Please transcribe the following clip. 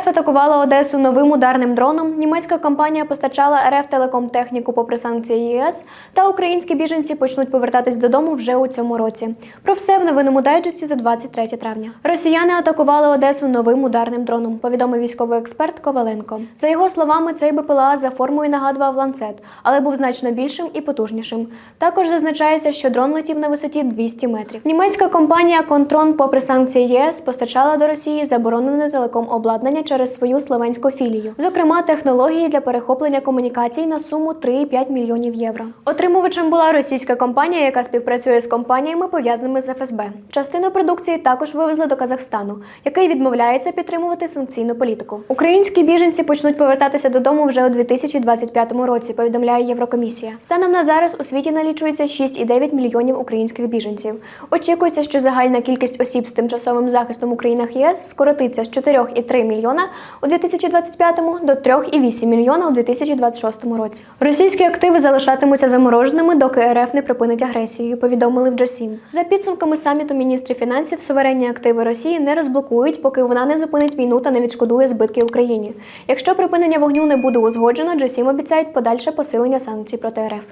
РФ атакувала Одесу новим ударним дроном. Німецька компанія постачала РФ телекомтехніку попри санкції ЄС. Та українські біженці почнуть повертатись додому вже у цьому році. Про все в новинному дайджесті за 23 травня. Росіяни атакували Одесу новим ударним дроном. Повідомив військовий експерт Коваленко. За його словами, цей БПЛА за формою нагадував ланцет, але був значно більшим і потужнішим. Також зазначається, що дрон летів на висоті 200 метрів. Німецька компанія Контрон, попри санкції ЄС, постачала до Росії заборонене телеком-обладнання через свою словенську філію, зокрема технології для перехоплення комунікацій на суму 3,5 мільйонів євро. Отримувачем була російська компанія, яка співпрацює з компаніями, пов'язаними з ФСБ. Частину продукції також вивезли до Казахстану, який відмовляється підтримувати санкційну політику. Українські біженці почнуть повертатися додому вже у 2025 році. Повідомляє Єврокомісія. Станом на зараз у світі налічується 6,9 мільйонів українських біженців. Очікується, що загальна кількість осіб з тимчасовим захистом у країнах ЄС скоротиться з 4,3 мільйона у 2025 до 3,8 мільйона у 2026 році. Російські активи залишатимуться замороженими, доки РФ не припинить агресію. Повідомили в Джасім. За підсумками саміту міністрів фінансів, суверенні активи Росії не розблокують, поки вона не зупинить війну та не відшкодує збитки Україні. Якщо припинення вогню не буде узгоджено, Джасім обіцяють подальше посилення санкцій проти РФ.